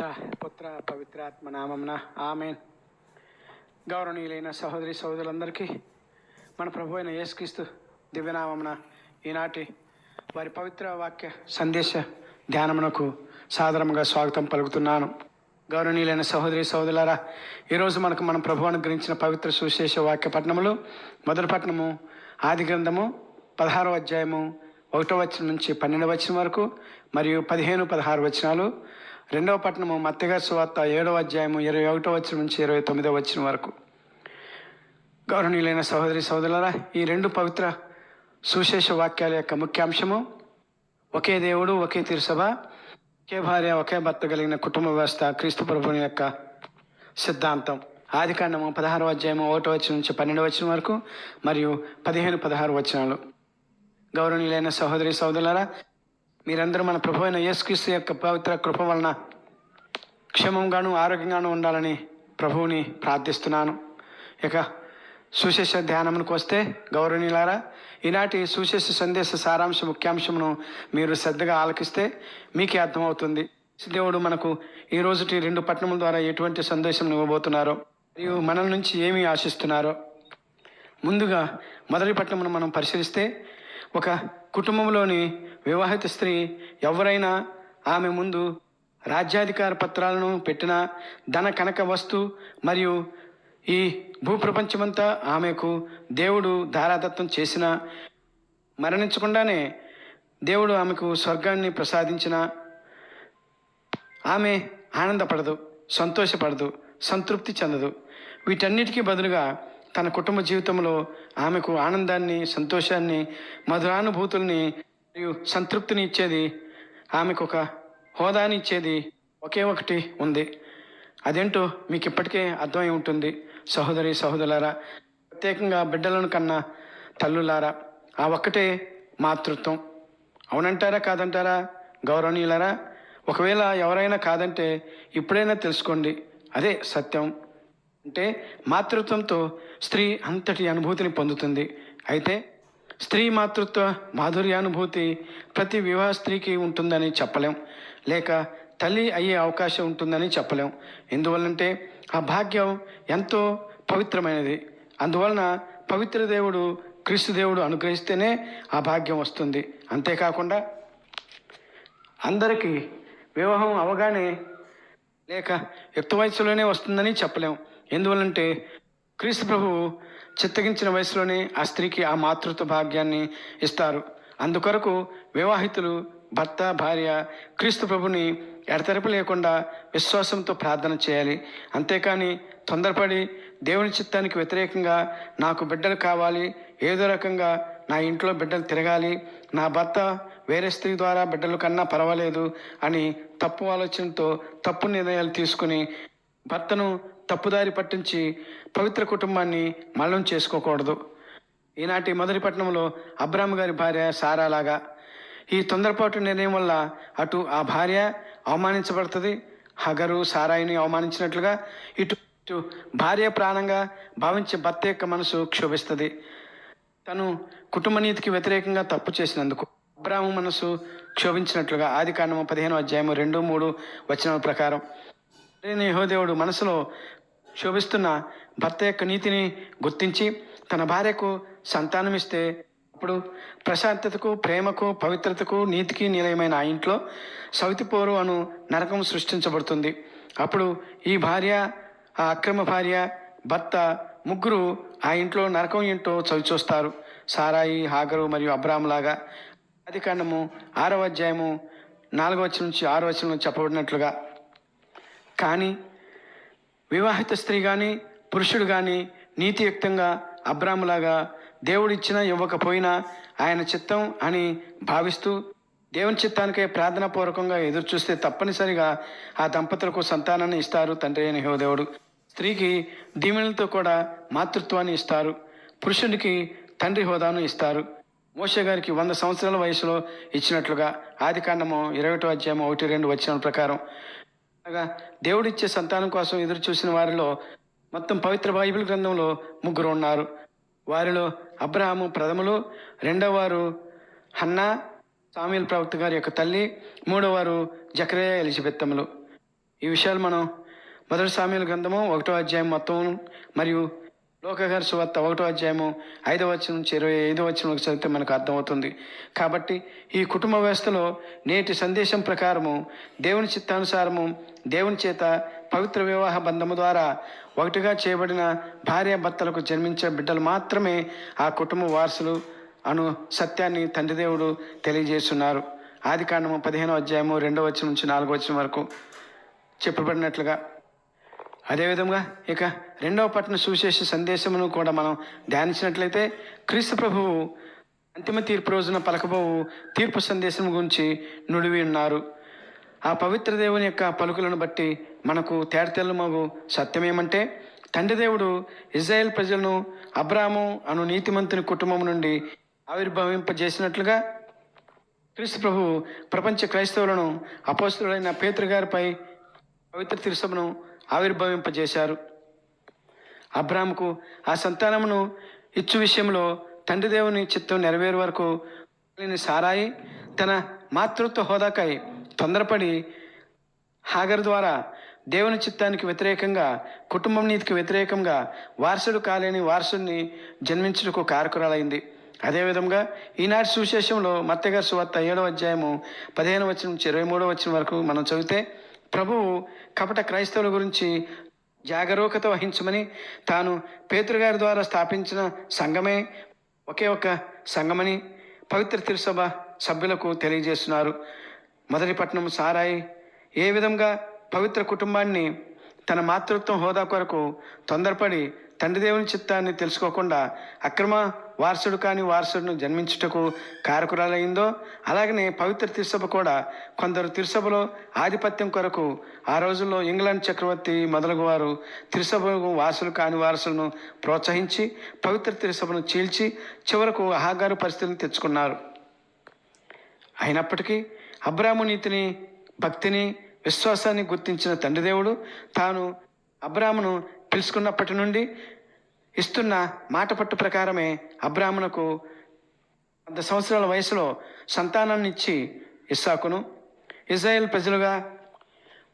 పిత పుత్ర పవిత్రాత్మ నామంన ఆమెన్. గౌరవనీయులైన సహోదరి సహోదరులందరికీ మన ప్రభు అయిన యేసుక్రీస్తు దివ్యనామంన ఈనాటి వారి పవిత్ర వాక్య సందేశ ధ్యానమునకు సాధారణంగా స్వాగతం పలుకుతున్నాను. గౌరవనీయులైన సహోదరి సహోదరులారా ఈరోజు మనకు మన ప్రభు అనుగ్రహించిన పవిత్ర సువిశేష వాక్య పట్టణములు మొదటి పట్టణము ఆది గ్రంథము పదహారవ అధ్యాయము ఒకటో వచనం నుంచి పన్నెండవ వచనం వరకు మరియు పదిహేను పదహారు వచనాలు రెండవ పట్టణము మత్తగారి సువార్త ఏడవ అధ్యాయము ఇరవై ఒకటో వచ్చిన నుంచి ఇరవై తొమ్మిదో వచనం వరకు. గౌరవనీయులైన సహోదరి సహోదరులరా ఈ రెండు పవిత్ర సుశేష వాక్యాల యొక్క ముఖ్యాంశము ఒకే దేవుడు ఒకే తిరుసభ ఒకే భార్య ఒకే భర్త కలిగిన కుటుంబ వ్యవస్థ క్రీస్తు ప్రభుని యొక్క సిద్ధాంతం. ఆది కాండము పదహారు అధ్యాయము ఒకటో వచ్చిన నుంచి పన్నెండు వచ్చిన వరకు మరియు పదిహేను పదహారు వచనాలు. గౌరవనీయులైన సహోదరి సహోదరులారా మీరందరూ మన ప్రభు అయిన యేసుక్రీస్తు యొక్క పవిత్ర కృప వలన క్షేమంగాను ఆరోగ్యంగాను ఉండాలని ప్రభువుని ప్రార్థిస్తున్నాను. ఇక సుశేష ధ్యానమునికి వస్తే గౌరవనీయులారా ఈనాటి సుశేష సందేశ సారాంశ ముఖ్యాంశమును మీరు శ్రద్ధగా ఆలకిస్తే మీకే అర్థమవుతుంది. దేవుడు మనకు ఈ రోజుటి రెండు పట్టణముల ద్వారా ఎటువంటి సందేశం ఇవ్వబోతున్నారో మరియు మనల నుంచి ఏమి ఆశిస్తున్నారో ముందుగా మొదటి పట్టణమును మనం పరిశీలిస్తే ఒక కుటుంబంలోని వివాహిత స్త్రీ ఎవరైనా ఆమె ముందు రాజ్యాధికార పత్రాలను పెట్టిన ధన కనక వస్తు మరియు ఈ భూప్రపంచమంతా ఆమెకు దేవుడు ధారాదత్తం చేసిన మరణించకుండానే దేవుడు ఆమెకు స్వర్గాన్ని ప్రసాదించిన ఆమె ఆనందపడదు సంతోషపడదు సంతృప్తి చెందదు. వీటన్నిటికీ బదులుగా తన కుటుంబ జీవితంలో ఆమెకు ఆనందాన్ని సంతోషాన్ని మధురానుభూతుల్ని మరియు సంతృప్తిని ఇచ్చేది ఆమెకు ఒక హోదాని ఇచ్చేది ఒకే ఒకటి ఉంది. అదేంటో మీకు ఇప్పటికే అర్థమై ఉంటుంది. సహోదరి సహోదరులారా ప్రత్యేకంగా బిడ్డలను కన్నా తల్లులారా ఆ ఒక్కటే మాతృత్వం. అవునంటారా కాదంటారా గౌరవనీయులారా? ఒకవేళ ఎవరైనా కాదంటే ఇప్పుడైనా తెలుసుకోండి. అదే సత్యం. అంటే మాతృత్వంతో స్త్రీ అంతటి అనుభూతిని పొందుతుంది. అయితే స్త్రీ మాతృత్వ మాధుర్యానుభూతి ప్రతి వివాహ స్త్రీకి ఉంటుందని చెప్పలేం. లేక తల్లి అయ్యే అవకాశం ఉంటుందని చెప్పలేం. ఎందువల్లంటే ఆ భాగ్యం ఎంతో పవిత్రమైనది. అందువలన పవిత్ర దేవుడు క్రీస్తు దేవుడు అనుగ్రహిస్తేనే ఆ భాగ్యం వస్తుంది. అంతేకాకుండా అందరికీ వివాహం అవగానే లేక యుక్త వయసులోనే వస్తుందని చెప్పలేం. ఎందువల్లంటే క్రీస్తు ప్రభువు చిత్తగించిన వయసులోనే ఆ స్త్రీకి ఆ మాతృత్వ భాగ్యాన్ని ఇస్తారు. అందుకొరకు వివాహితులు భర్త భార్య క్రీస్తు ప్రభుని ఎడతెరపు లేకుండా విశ్వాసంతో ప్రార్థన చేయాలి. అంతేకాని తొందరపడి దేవుని చిత్తానికి వ్యతిరేకంగా నాకు బిడ్డలు కావాలి ఏదో రకంగా నా ఇంట్లో బిడ్డలు తిరగాలి నా భర్త వేరే స్త్రీ ద్వారా బిడ్డలు కన్నా పర్వాలేదు అని తప్పు ఆలోచనతో తప్పు నిర్ణయాలు తీసుకుని భర్తను తప్పుదారి పట్టించి పవిత్ర కుటుంబాన్ని మల్లం చేసుకోకూడదు. ఈనాటి మొదటి అబ్రామ్ గారి భార్య సారాలాగా ఈ తొందరపాటు నిర్ణయం వల్ల అటు ఆ భార్య అవమానించబడుతుంది హగరు సారాయిని అవమానించినట్లుగా ఇటు ఇటు భార్య ప్రాణంగా భావించే భర్త యొక్క మనసు క్షోభిస్తుంది. తను కుటుంబ నీతికి వ్యతిరేకంగా తప్పు చేసినందుకు అబ్రాహ్మ మనసు క్షోభించినట్లుగా ఆది కాండము పదిహేను అధ్యాయము రెండు మూడు వచనం ప్రకారం. యహోదేవుడు మనసులో శోభిస్తున్న భర్త యొక్క నీతిని గుర్తించి తన భార్యకు సంతానమిస్తే అప్పుడు ప్రశాంతతకు ప్రేమకు పవిత్రతకు నీతికి నిలయమైన ఆ ఇంట్లో సవితిపోరు అను నరకం సృష్టించబడుతుంది. అప్పుడు ఈ భార్య ఆ అక్రమ భార్య భర్త ముగ్గురు ఆ ఇంట్లో నరకం ఏంటో చవిచూస్తారు. సారాయి హాగరు మరియు అబ్రాహ్మలాగా ఆది కాండము ఆరవ అధ్యాయము నాలుగవ వచనం నుంచి ఆరో నుంచి చెప్పబడినట్లుగా. కానీ వివాహిత స్త్రీ కానీ పురుషుడు కానీ నీతియుక్తంగా అబ్రాములాగా దేవుడిచ్చినా ఇవ్వకపోయినా ఆయన చిత్తం అని భావిస్తూ దేవుని చిత్తానికే ప్రార్థనాపూర్వకంగా ఎదురు చూస్తే తప్పనిసరిగా ఆ దంపతులకు సంతానాన్ని ఇస్తారు తండ్రి అయిన యెహోదేవుడు స్త్రీకి దీవెనలతో కూడా మాతృత్వాన్ని ఇస్తారు. పురుషునికి తండ్రి హోదాను ఇస్తారు. మోషే గారికి వంద సంవత్సరాల వయసులో ఇచ్చినట్లుగా ఆది కాండము ఇరవై ఒకటో అధ్యాయం ఒకటి రెండు వచ్చిన ప్రకారం అనగా దేవుడిచ్చే సంతానం కోసం ఎదురు చూసిన వారిలో మొత్తం పవిత్ర బైబిల్ గ్రంథంలో ముగ్గురు ఉన్నారు. వారిలో అబ్రహాము ప్రథములు రెండవ వారు హన్నా సామ్యుల్ ప్రవక్త గారి యొక్క తల్లి మూడవ వారు జక్రయ ఎలిజబెత్తములు ఈ విషయాలు మనం మొదటి సామ్యుల గ్రంథము ఒకటో అధ్యాయం మొత్తం మరియు లోకగారి సువార్త ఒకటో అధ్యాయము ఐదవ వచ్చిన నుంచి ఇరవై ఐదవ వచ్చిన చదివితే మనకు అర్థమవుతుంది. కాబట్టి ఈ కుటుంబ వ్యవస్థలో నేటి సందేశం ప్రకారము దేవుని చిత్తానుసారము దేవుని చేత పవిత్ర వివాహ బంధము ద్వారా ఒకటిగా చేయబడిన భార్య భర్తలకు జన్మించే బిడ్డలు మాత్రమే ఆ కుటుంబ వారసులు అను సత్యాన్ని తండ్రి దేవుడు తెలియజేస్తున్నారు. ఆది కాండము పదిహేనో అధ్యాయము రెండవ వచ్చిన నుంచి నాలుగో వచ్చిన వరకు చెప్పబడినట్లుగా అదేవిధంగా ఇక రెండవ పట్టణ సువిశేష సందేశమును కూడా మనం ధ్యానించినట్లయితే క్రీస్తు ప్రభువు అంతిమ తీర్పు రోజున పలకబోవు తీర్పు సందేశం గురించి నుడివి ఉన్నారు. ఆ పవిత్ర దేవుని యొక్క పలుకులను బట్టి మనకు తేడతెల్లమగు సత్యమేమంటే తండ్రి దేవుడు ఇజ్రాయెల్ ప్రజలను అబ్రాము అను నీతిమంతుని కుటుంబం నుండి ఆవిర్భవింపజేసినట్లుగా క్రీస్తు ప్రభు ప్రపంచ క్రైస్తవులను అపోస్తుడైన పేతృగారిపై పవిత్ర తిరుసభను ఆవిర్భవింపజేశారు. అబ్రాముకు ఆ సంతానమును ఇచ్చు విషయంలో తండ్రి దేవుని చిత్తం నెరవేరు వరకు సారాయి తన మాతృత్వ హోదాకై తొందరపడి హాగర్ ద్వారా దేవుని చిత్తానికి వ్యతిరేకంగా కుటుంబం నీతికి వ్యతిరేకంగా వారసుడు కాలేని వారసుడిని జన్మించుటకు కారకురాలైంది. అదేవిధంగా ఈనాటి సువిశేషంలో మత్తగారి సువార్త ఏడవ అధ్యాయము పదిహేను వచ్చిన నుంచి ఇరవై మూడో వచ్చిన వరకు మనం చదివితే ప్రభువు కపట క్రైస్తవుల గురించి జాగరూకత వహించమని తాను పేతురుగారి ద్వారా స్థాపించిన సంఘమే ఒకే ఒక సంఘమని పవిత్ర తిరుసభ సభ్యులకు తెలియజేస్తున్నారు. మొదటి పట్టణం సారాయి ఏ విధంగా పవిత్ర కుటుంబాన్ని తన మాతృత్వం హోదా కొరకు తొందరపడి తండ్రి దేవుని చిత్తాన్ని తెలుసుకోకుండా అక్రమ వారసుడు కాని వారసుడును జన్మించుటకు కారకురాలైందో అలాగనే పవిత్ర తిరుసభ కూడా కొందరు తిరుసభలో ఆధిపత్యం కొరకు ఆ రోజుల్లో ఇంగ్లాండ్ చక్రవర్తి మొదలగు వారు తిరుసభకు వారసులు కాని వారసులను ప్రోత్సహించి పవిత్ర తిరుసభను చీల్చి చివరకు ఆహాగారు పరిస్థితిని తెచ్చుకున్నారు. అయినప్పటికీ అబ్రాము నీతిని భక్తిని విశ్వాసాన్ని గుర్తించిన తండ్రి దేవుడు తాను అబ్రామును పిలుచుకున్నప్పటి నుండి ఇస్తున్న మాట పట్టు ప్రకారమే అబ్రాహ్మణకు వంద సంవత్సరాల వయసులో సంతానాన్నిచ్చి ఇస్సాకును. ఇజ్రాయెల్ ప్రజలుగా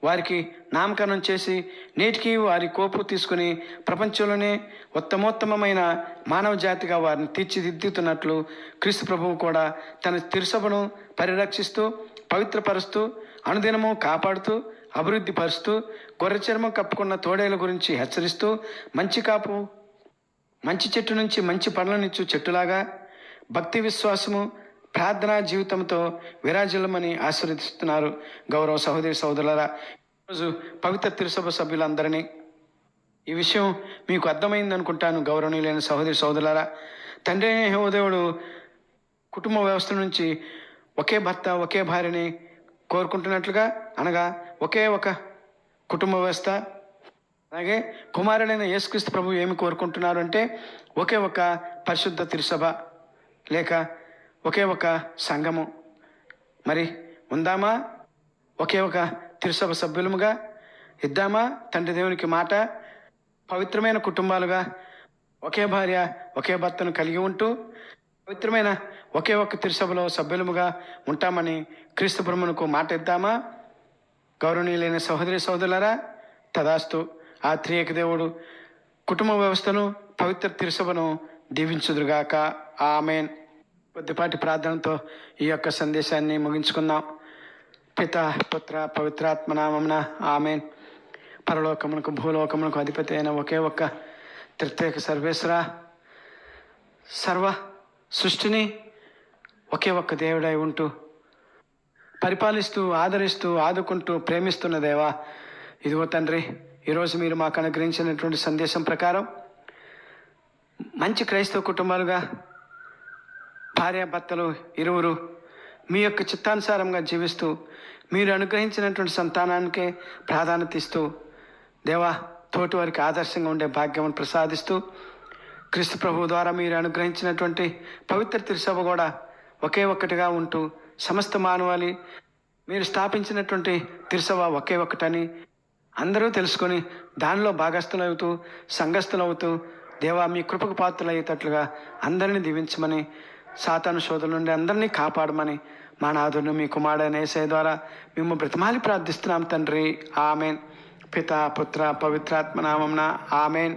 వారికి నామకరణం చేసి నేటికి వారి కోపు తీసుకుని ప్రపంచంలోనే ఉత్తమోత్తమమైన మానవ జాతిగా వారిని తీర్చిదిద్దుతున్నట్లు క్రీస్తు ప్రభువు కూడా తన తిరుసభను పరిరక్షిస్తూ పవిత్రపరుస్తూ అనుదినము కాపాడుతూ అభివృద్ధి పరుస్తూ గొర్రె చర్మం కప్పుకున్న తోడేల గురించి హెచ్చరిస్తూ మంచి కాపు మంచి చెట్టు నుంచి మంచి పనులనిచ్చు చెట్టులాగా భక్తి విశ్వాసము ప్రార్థనా జీవితంతో విరాజిల్లమని ఆశీర్వదిస్తున్నారు గౌరవ సహోదరి సహోదరులరా. ఈరోజు పవిత్ర తిరుసభ సభ్యులందరినీ ఈ విషయం మీకు అర్థమైంది అనుకుంటాను గౌరవనీయులైన సహోదరి సహోదరులారా. తండ్రి అయిన కుటుంబ వ్యవస్థ నుంచి ఒకే భర్త ఒకే భార్యని కోరుకుంటున్నట్లుగా అనగా ఒకే ఒక కుటుంబ వ్యవస్థ. అలాగే కుమారుడైన యేసుక్రీస్తు ప్రభు ఏమి కోరుకుంటున్నారు అంటే ఒకే ఒక పరిశుద్ధ తిరుసభ లేక ఒకే ఒక సంఘము. మరి ఉందామా? ఒకే ఒక తిరుసభ సభ్యులముగా ఇద్దామా? తండ్రి దేవునికి మాట పవిత్రమైన కుటుంబాలుగా ఒకే భార్య ఒకే భర్తను కలిగి ఉంటూ పవిత్రమైన ఒకే ఒక్క తిరుసభలో సభ్యులముగా ఉంటామని క్రీస్తు బ్రహ్మణకు మాట ఇద్దామా? గౌరవనీయులైన సహోదరి సహోదరులారా తదాస్తు ఆ త్రియేక దేవుడు కుటుంబ వ్యవస్థను పవిత్ర తిరుసభను దీవించుదురుగాక. ఆమెన్. కొద్దిపాటి ప్రార్థనతో ఈ యొక్క సందేశాన్ని ముగించుకుందాం. పిత పుత్ర పవిత్రాత్మ నామమున ఆమెన్. పరలోకమునకు భూలోకమునకు అధిపతి అయిన ఒకే ఒక్క త్రిత్యేక సర్వేశ్వర సర్వ సృష్టిని ఒకే ఒక్క దేవుడై ఉంటూ పరిపాలిస్తూ ఆదరిస్తూ ఆదుకుంటూ ప్రేమిస్తున్న దేవా ఇదిగో తండ్రి ఈరోజు మీరు మాకు అనుగ్రహించినటువంటి సందేశం ప్రకారం మంచి క్రైస్తవ కుటుంబాలుగా భార్యాభర్తలు ఇరువురు మీ యొక్క చిత్తానుసారంగా జీవిస్తూ మీరు అనుగ్రహించినటువంటి సంతానానికే ప్రాధాన్యత ఇస్తూ దేవా తోటి వారికి ఆదర్శంగా ఉండే భాగ్యం ప్రసాదిస్తూ క్రీస్తు ప్రభు ద్వారా మీరు అనుగ్రహించినటువంటి పవిత్ర తిరుసభ కూడా ఒకే ఒక్కటిగా ఉంటూ సమస్త మానవాళి మీరు స్థాపించినటువంటి తిరుసభ ఒకే ఒక్కటని అందరూ తెలుసుకొని దానిలో భాగస్థులవుతూ సంఘస్థులవుతూ దేవా మీ కృపకు పాత్రలయ్యేటట్లుగా అందరినీ దీవించమని సాతాను శోధుల నుండి అందరినీ కాపాడమని మా నాథుడు మీ కుమారుడైన ఏసై ద్వారా మేము బ్రతమాలి ప్రార్థిస్తున్నాం తండ్రి. ఆమెన్. పిత పుత్ర పవిత్రాత్మనామంన ఆమెన్.